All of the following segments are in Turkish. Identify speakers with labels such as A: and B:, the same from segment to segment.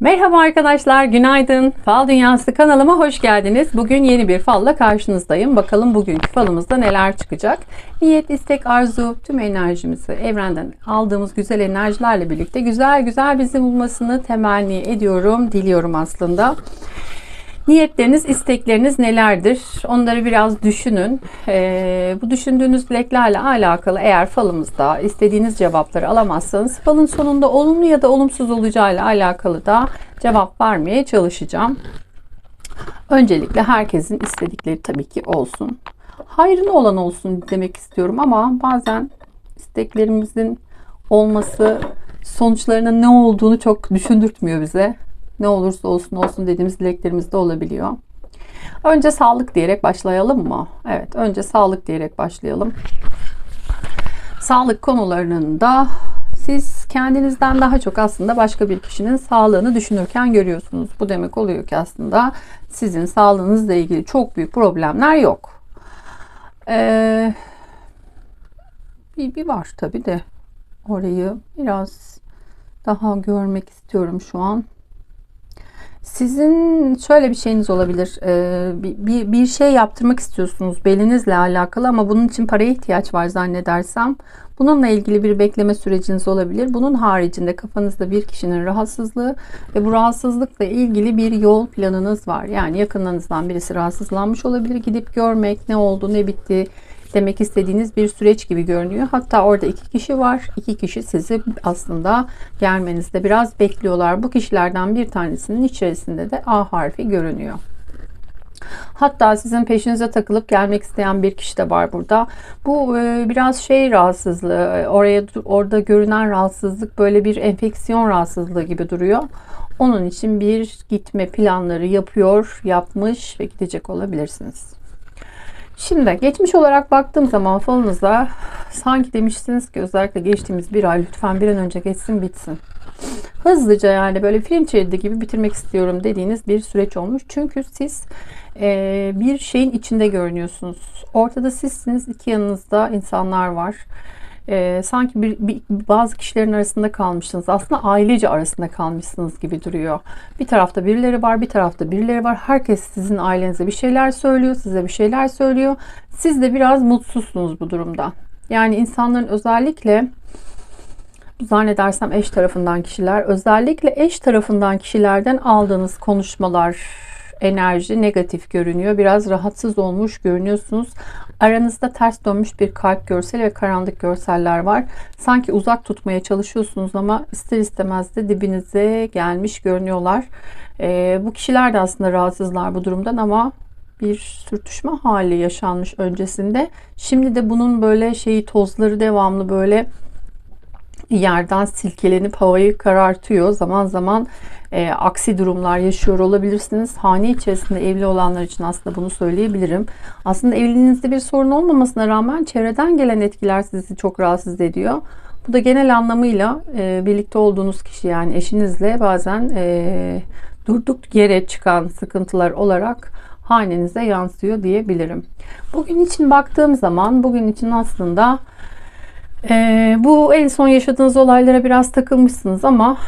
A: Merhaba arkadaşlar, günaydın. Fal Dünyası kanalıma hoş geldiniz. Bugün yeni bir falla karşınızdayım. Bakalım bugünkü falımızda neler çıkacak. Niyet, istek, arzu, tüm enerjimizi evrenden aldığımız güzel enerjilerle birlikte güzel güzel bizi bulmasını temenni ediyorum, diliyorum aslında. Niyetleriniz, istekleriniz nelerdir? Onları biraz düşünün. Ee, bu düşündüğünüz dileklerle alakalı eğer falımızda istediğiniz cevapları alamazsanız falın sonunda olumlu ya da olumsuz olacağıyla alakalı da cevap vermeye çalışacağım. Öncelikle herkesin istedikleri tabii ki olsun. Hayrına olan olsun demek istiyorum ama bazen isteklerimizin olması sonuçlarının ne olduğunu çok düşündürtmüyor bize ne olursa olsun olsun dediğimiz dileklerimiz de olabiliyor. Önce sağlık diyerek başlayalım mı? Evet, önce sağlık diyerek başlayalım. Sağlık konularının da siz kendinizden daha çok aslında başka bir kişinin sağlığını düşünürken görüyorsunuz. Bu demek oluyor ki aslında sizin sağlığınızla ilgili çok büyük problemler yok. Ee, bir, bir var tabi de orayı biraz daha görmek istiyorum şu an. Sizin şöyle bir şeyiniz olabilir. Ee, bir, bir şey yaptırmak istiyorsunuz belinizle alakalı ama bunun için paraya ihtiyaç var zannedersem. Bununla ilgili bir bekleme süreciniz olabilir. Bunun haricinde kafanızda bir kişinin rahatsızlığı ve bu rahatsızlıkla ilgili bir yol planınız var. Yani yakınlarınızdan birisi rahatsızlanmış olabilir. Gidip görmek ne oldu ne bitti demek istediğiniz bir süreç gibi görünüyor. Hatta orada iki kişi var. İki kişi sizi aslında gelmenizde biraz bekliyorlar. Bu kişilerden bir tanesinin içerisinde de A harfi görünüyor. Hatta sizin peşinize takılıp gelmek isteyen bir kişi de var burada. Bu e, biraz şey rahatsızlığı, oraya orada görünen rahatsızlık böyle bir enfeksiyon rahatsızlığı gibi duruyor. Onun için bir gitme planları yapıyor, yapmış ve gidecek olabilirsiniz. Şimdi geçmiş olarak baktığım zaman falınıza sanki demiştiniz ki özellikle geçtiğimiz bir ay lütfen bir an önce geçsin bitsin. Hızlıca yani böyle film şeridi gibi bitirmek istiyorum dediğiniz bir süreç olmuş. Çünkü siz e, bir şeyin içinde görünüyorsunuz. Ortada sizsiniz, iki yanınızda insanlar var e, sanki bir, bir, bazı kişilerin arasında kalmışsınız. Aslında ailece arasında kalmışsınız gibi duruyor. Bir tarafta birileri var, bir tarafta birileri var. Herkes sizin ailenize bir şeyler söylüyor, size bir şeyler söylüyor. Siz de biraz mutsuzsunuz bu durumda. Yani insanların özellikle zannedersem eş tarafından kişiler, özellikle eş tarafından kişilerden aldığınız konuşmalar, enerji negatif görünüyor. Biraz rahatsız olmuş görünüyorsunuz. Aranızda ters dönmüş bir kalp görseli ve karanlık görseller var. Sanki uzak tutmaya çalışıyorsunuz ama ister istemez de dibinize gelmiş görünüyorlar. Ee, bu kişiler de aslında rahatsızlar bu durumdan ama bir sürtüşme hali yaşanmış öncesinde. Şimdi de bunun böyle şeyi tozları devamlı böyle yerden silkelenip havayı karartıyor. Zaman zaman e, aksi durumlar yaşıyor olabilirsiniz. Hane içerisinde evli olanlar için aslında bunu söyleyebilirim. Aslında evliliğinizde bir sorun olmamasına rağmen çevreden gelen etkiler sizi çok rahatsız ediyor. Bu da genel anlamıyla e, birlikte olduğunuz kişi yani eşinizle bazen e, durduk yere çıkan sıkıntılar olarak hanenize yansıyor diyebilirim. Bugün için baktığım zaman bugün için aslında e, bu en son yaşadığınız olaylara biraz takılmışsınız ama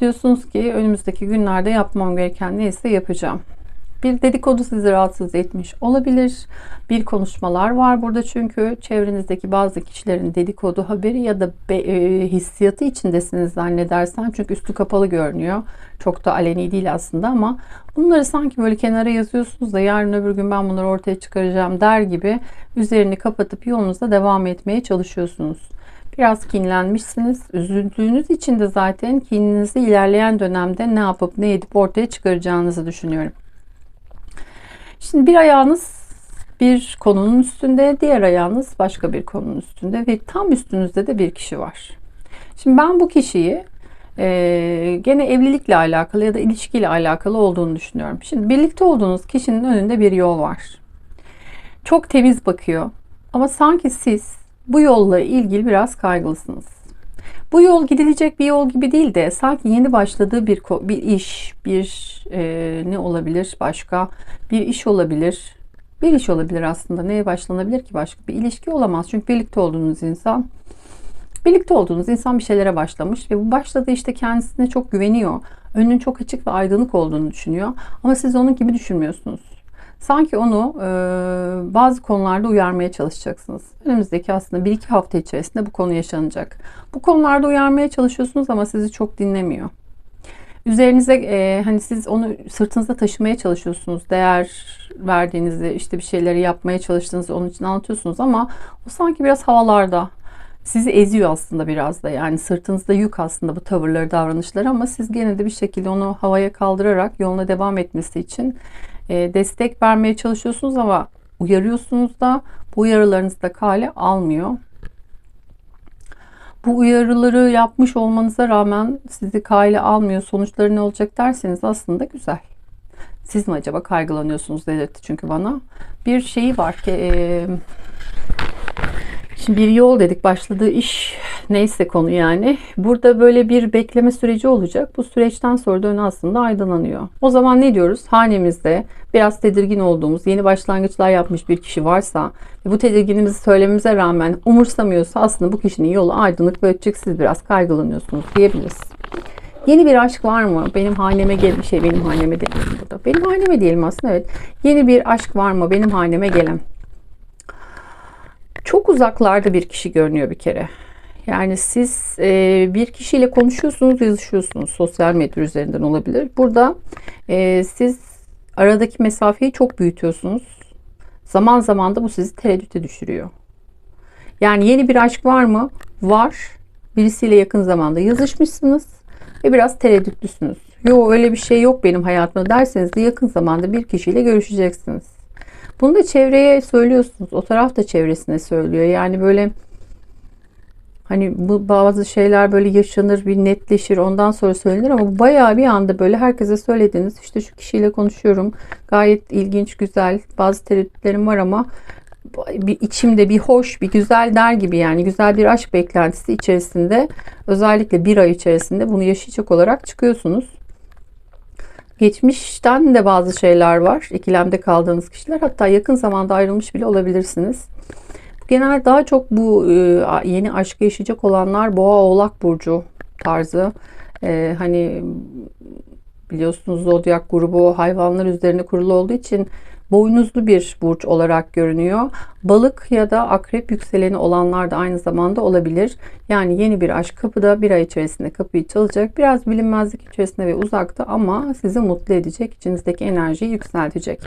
A: diyorsunuz ki önümüzdeki günlerde yapmam gereken neyse yapacağım. Bir dedikodu sizi rahatsız etmiş olabilir. Bir konuşmalar var burada çünkü çevrenizdeki bazı kişilerin dedikodu haberi ya da be, e, hissiyatı içindesiniz zannedersen. Çünkü üstü kapalı görünüyor. Çok da aleni değil aslında ama bunları sanki böyle kenara yazıyorsunuz da yarın öbür gün ben bunları ortaya çıkaracağım der gibi üzerini kapatıp yolunuza devam etmeye çalışıyorsunuz. Biraz kinlenmişsiniz. Üzüldüğünüz için de zaten kininizi ilerleyen dönemde ne yapıp ne edip ortaya çıkaracağınızı düşünüyorum. Şimdi bir ayağınız bir konunun üstünde, diğer ayağınız başka bir konunun üstünde ve tam üstünüzde de bir kişi var. Şimdi ben bu kişiyi e, gene evlilikle alakalı ya da ilişkiyle alakalı olduğunu düşünüyorum. Şimdi birlikte olduğunuz kişinin önünde bir yol var. Çok temiz bakıyor ama sanki siz bu yolla ilgili biraz kaygılısınız. Bu yol gidilecek bir yol gibi değil de sanki yeni başladığı bir bir iş, bir e, ne olabilir başka? Bir iş olabilir. Bir iş olabilir aslında. Neye başlanabilir ki başka? Bir ilişki olamaz. Çünkü birlikte olduğunuz insan Birlikte olduğunuz insan bir şeylere başlamış ve bu başladığı işte kendisine çok güveniyor. Önünün çok açık ve aydınlık olduğunu düşünüyor. Ama siz onun gibi düşünmüyorsunuz. Sanki onu e, bazı konularda uyarmaya çalışacaksınız. Önümüzdeki aslında 1-2 hafta içerisinde bu konu yaşanacak. Bu konularda uyarmaya çalışıyorsunuz ama sizi çok dinlemiyor. Üzerinize e, hani siz onu sırtınızda taşımaya çalışıyorsunuz. Değer verdiğinizi, işte bir şeyleri yapmaya çalıştığınızı onun için anlatıyorsunuz ama o sanki biraz havalarda. Sizi eziyor aslında biraz da. Yani sırtınızda yük aslında bu tavırları, davranışları ama siz gene de bir şekilde onu havaya kaldırarak yoluna devam etmesi için e, destek vermeye çalışıyorsunuz ama uyarıyorsunuz da bu uyarılarınızı da kale almıyor. Bu uyarıları yapmış olmanıza rağmen sizi kale almıyor. Sonuçları ne olacak derseniz aslında güzel. Siz mi acaba kaygılanıyorsunuz delirtti çünkü bana. Bir şeyi var ki e, Şimdi bir yol dedik başladığı iş neyse konu yani. Burada böyle bir bekleme süreci olacak. Bu süreçten sonra da ön aslında aydınlanıyor. O zaman ne diyoruz? Hanemizde biraz tedirgin olduğumuz, yeni başlangıçlar yapmış bir kişi varsa bu tedirginimizi söylememize rağmen umursamıyorsa aslında bu kişinin yolu aydınlık ve ötecek siz biraz kaygılanıyorsunuz diyebiliriz. Yeni bir aşk var mı? Benim haneme gelen şey benim haneme diyelim burada. Benim haneme diyelim aslında evet. Yeni bir aşk var mı? Benim haneme gelen. Çok uzaklarda bir kişi görünüyor bir kere. Yani siz e, bir kişiyle konuşuyorsunuz, yazışıyorsunuz. Sosyal medya üzerinden olabilir. Burada e, siz aradaki mesafeyi çok büyütüyorsunuz. Zaman zaman da bu sizi tereddüte düşürüyor. Yani yeni bir aşk var mı? Var. Birisiyle yakın zamanda yazışmışsınız ve biraz tereddütlüsünüz. Yok öyle bir şey yok benim hayatımda derseniz de yakın zamanda bir kişiyle görüşeceksiniz. Bunu da çevreye söylüyorsunuz. O taraf da çevresine söylüyor. Yani böyle hani bu bazı şeyler böyle yaşanır bir netleşir ondan sonra söylenir ama bayağı bir anda böyle herkese söylediğiniz işte şu kişiyle konuşuyorum gayet ilginç güzel bazı tereddütlerim var ama bir içimde bir hoş bir güzel der gibi yani güzel bir aşk beklentisi içerisinde özellikle bir ay içerisinde bunu yaşayacak olarak çıkıyorsunuz. Geçmişten de bazı şeyler var. İkilemde kaldığınız kişiler. Hatta yakın zamanda ayrılmış bile olabilirsiniz. Genel daha çok bu e, yeni aşkı yaşayacak olanlar Boğa Oğlak Burcu tarzı. Ee, hani biliyorsunuz zodyak grubu hayvanlar üzerine kurulu olduğu için boynuzlu bir burç olarak görünüyor. Balık ya da akrep yükseleni olanlar da aynı zamanda olabilir. Yani yeni bir aşk kapıda bir ay içerisinde kapıyı çalacak. Biraz bilinmezlik içerisinde ve uzakta ama sizi mutlu edecek. İçinizdeki enerjiyi yükseltecek.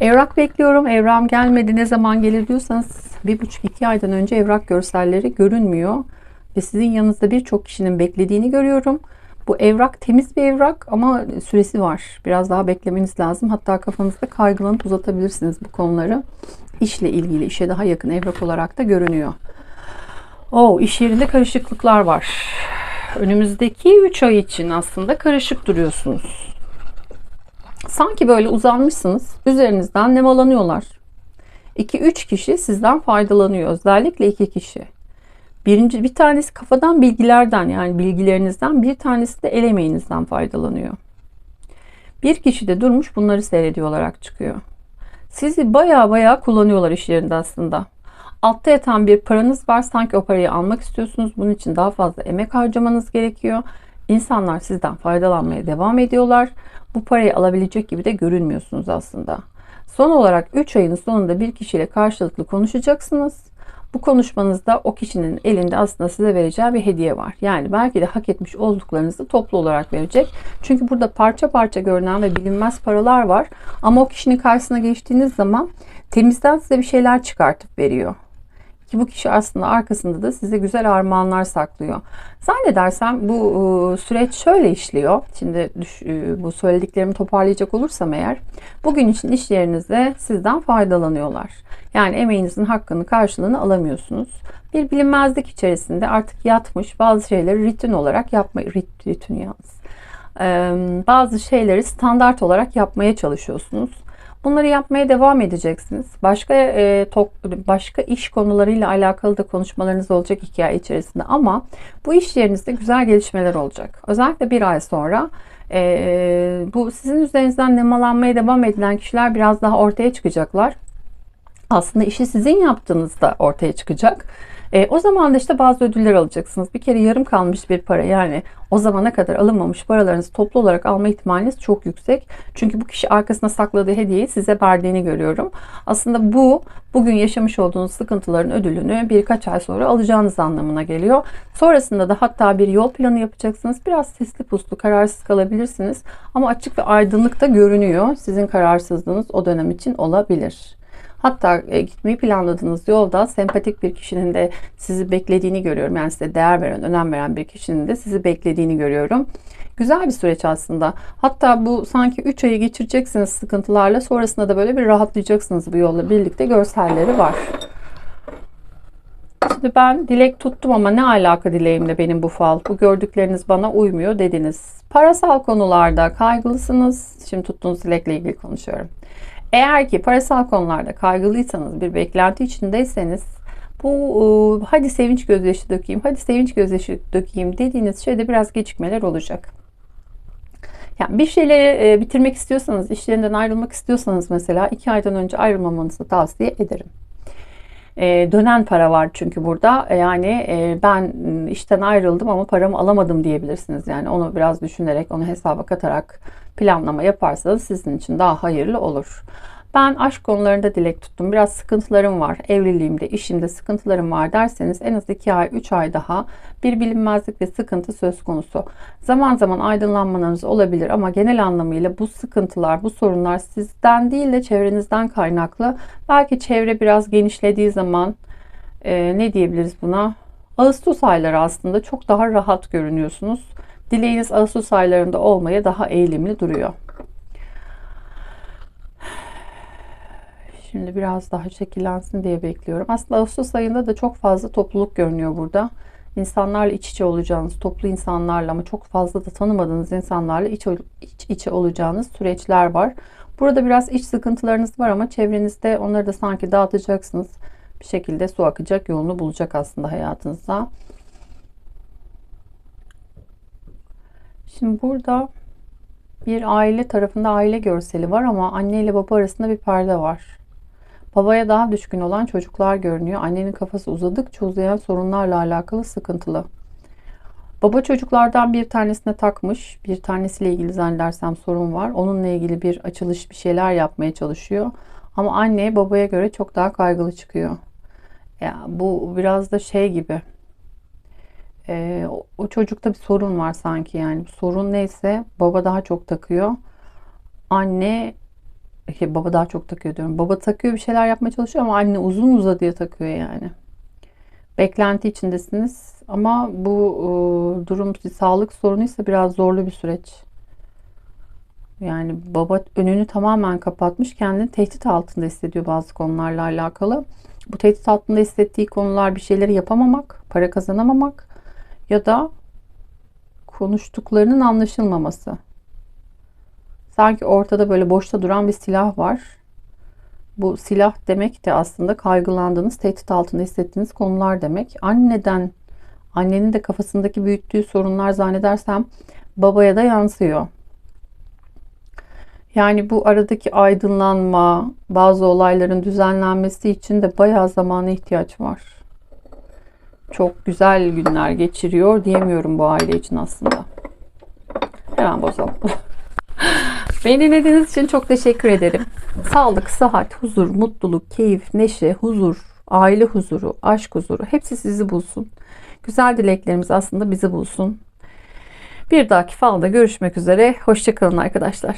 A: Evrak bekliyorum. Evram gelmedi. Ne zaman gelir diyorsanız bir buçuk iki aydan önce evrak görselleri görünmüyor. Ve sizin yanınızda birçok kişinin beklediğini görüyorum. Bu evrak temiz bir evrak ama süresi var. Biraz daha beklemeniz lazım. Hatta kafanızda kaygılanıp uzatabilirsiniz bu konuları. İşle ilgili, işe daha yakın evrak olarak da görünüyor. O iş yerinde karışıklıklar var. Önümüzdeki 3 ay için aslında karışık duruyorsunuz. Sanki böyle uzanmışsınız. Üzerinizden nemalanıyorlar. 2-3 kişi sizden faydalanıyor. Özellikle 2 kişi. Birinci, bir tanesi kafadan bilgilerden yani bilgilerinizden bir tanesi de el emeğinizden faydalanıyor. Bir kişi de durmuş bunları seyrediyor olarak çıkıyor. Sizi baya baya kullanıyorlar işlerinde aslında. Altta yatan bir paranız var sanki o parayı almak istiyorsunuz. Bunun için daha fazla emek harcamanız gerekiyor. İnsanlar sizden faydalanmaya devam ediyorlar. Bu parayı alabilecek gibi de görünmüyorsunuz aslında. Son olarak 3 ayın sonunda bir kişiyle karşılıklı konuşacaksınız bu konuşmanızda o kişinin elinde aslında size vereceği bir hediye var. Yani belki de hak etmiş olduklarınızı toplu olarak verecek. Çünkü burada parça parça görünen ve bilinmez paralar var. Ama o kişinin karşısına geçtiğiniz zaman temizden size bir şeyler çıkartıp veriyor. Ki bu kişi aslında arkasında da size güzel armağanlar saklıyor. Zannedersem bu e, süreç şöyle işliyor. Şimdi e, bu söylediklerimi toparlayacak olursam eğer. Bugün için iş yerinizde sizden faydalanıyorlar. Yani emeğinizin hakkını karşılığını alamıyorsunuz. Bir bilinmezlik içerisinde artık yatmış bazı şeyleri ritim olarak yapmayı, rit, ritim yalnız. Bazı şeyleri standart olarak yapmaya çalışıyorsunuz. Bunları yapmaya devam edeceksiniz. Başka e, tok, başka iş konularıyla alakalı da konuşmalarınız olacak hikaye içerisinde ama bu iş yerinizde güzel gelişmeler olacak. Özellikle bir ay sonra e, bu sizin üzerinizden nemalanmaya devam edilen kişiler biraz daha ortaya çıkacaklar. Aslında işi sizin yaptığınızda ortaya çıkacak. E, o zaman da işte bazı ödüller alacaksınız. Bir kere yarım kalmış bir para yani o zamana kadar alınmamış paralarınızı toplu olarak alma ihtimaliniz çok yüksek. Çünkü bu kişi arkasına sakladığı hediyeyi size verdiğini görüyorum. Aslında bu bugün yaşamış olduğunuz sıkıntıların ödülünü birkaç ay sonra alacağınız anlamına geliyor. Sonrasında da hatta bir yol planı yapacaksınız. Biraz sesli puslu kararsız kalabilirsiniz. Ama açık ve aydınlık da görünüyor. Sizin kararsızlığınız o dönem için olabilir. Hatta e, gitmeyi planladığınız yolda sempatik bir kişinin de sizi beklediğini görüyorum. Yani size değer veren, önem veren bir kişinin de sizi beklediğini görüyorum. Güzel bir süreç aslında. Hatta bu sanki 3 ayı geçireceksiniz sıkıntılarla. Sonrasında da böyle bir rahatlayacaksınız bu yolla birlikte görselleri var. Şimdi ben dilek tuttum ama ne alaka dileğimle benim bu fal? Bu gördükleriniz bana uymuyor dediniz. Parasal konularda kaygılısınız. Şimdi tuttuğunuz dilekle ilgili konuşuyorum. Eğer ki parasal konularda kaygılıysanız, bir beklenti içindeyseniz bu e, hadi sevinç gözyaşı dökeyim, hadi sevinç gözyaşı dökeyim dediğiniz şeyde biraz gecikmeler olacak. Yani bir şeyleri bitirmek istiyorsanız, işlerinden ayrılmak istiyorsanız mesela iki aydan önce ayrılmamanızı tavsiye ederim. E, dönen para var çünkü burada. Yani e, ben işten ayrıldım ama paramı alamadım diyebilirsiniz. Yani onu biraz düşünerek, onu hesaba katarak planlama yaparsanız sizin için daha hayırlı olur. Ben aşk konularında dilek tuttum. Biraz sıkıntılarım var. Evliliğimde, işimde sıkıntılarım var derseniz en az 2 ay, 3 ay daha bir bilinmezlik ve sıkıntı söz konusu. Zaman zaman aydınlanmanız olabilir ama genel anlamıyla bu sıkıntılar, bu sorunlar sizden değil de çevrenizden kaynaklı. Belki çevre biraz genişlediği zaman e, ne diyebiliriz buna? Ağustos ayları aslında çok daha rahat görünüyorsunuz. Dileğiniz Ağustos aylarında olmaya daha eğilimli duruyor. Şimdi biraz daha şekillensin diye bekliyorum. Aslında Ağustos ayında da çok fazla topluluk görünüyor burada. İnsanlarla iç içe olacağınız, toplu insanlarla ama çok fazla da tanımadığınız insanlarla iç, iç içe olacağınız süreçler var. Burada biraz iç sıkıntılarınız var ama çevrenizde onları da sanki dağıtacaksınız. Bir şekilde su akacak yolunu bulacak aslında hayatınızda. Şimdi burada bir aile tarafında aile görseli var ama anne ile baba arasında bir perde var. Babaya daha düşkün olan çocuklar görünüyor. Annenin kafası uzadıkça uzayan sorunlarla alakalı sıkıntılı. Baba çocuklardan bir tanesine takmış. Bir tanesiyle ilgili zannedersem sorun var. Onunla ilgili bir açılış bir şeyler yapmaya çalışıyor. Ama anne babaya göre çok daha kaygılı çıkıyor. Ya bu biraz da şey gibi. Ee, o, çocukta bir sorun var sanki yani. Sorun neyse baba daha çok takıyor. Anne baba daha çok takıyor diyorum. Baba takıyor bir şeyler yapmaya çalışıyor ama anne uzun uzadıya takıyor yani. Beklenti içindesiniz ama bu e, durum sağlık sorunuysa biraz zorlu bir süreç. Yani baba önünü tamamen kapatmış kendini tehdit altında hissediyor bazı konularla alakalı. Bu tehdit altında hissettiği konular bir şeyleri yapamamak, para kazanamamak ya da konuştuklarının anlaşılmaması. Sanki ortada böyle boşta duran bir silah var. Bu silah demek de aslında kaygılandığınız, tehdit altında hissettiğiniz konular demek. Anneden, annenin de kafasındaki büyüttüğü sorunlar zannedersem babaya da yansıyor. Yani bu aradaki aydınlanma, bazı olayların düzenlenmesi için de bayağı zamana ihtiyaç var. Çok güzel günler geçiriyor diyemiyorum bu aile için aslında. Hemen bozalım. Beni dinlediğiniz için çok teşekkür ederim. Sağlık, sıhhat, huzur, mutluluk, keyif, neşe, huzur, aile huzuru, aşk huzuru hepsi sizi bulsun. Güzel dileklerimiz aslında bizi bulsun. Bir dahaki falda görüşmek üzere. Hoşçakalın arkadaşlar.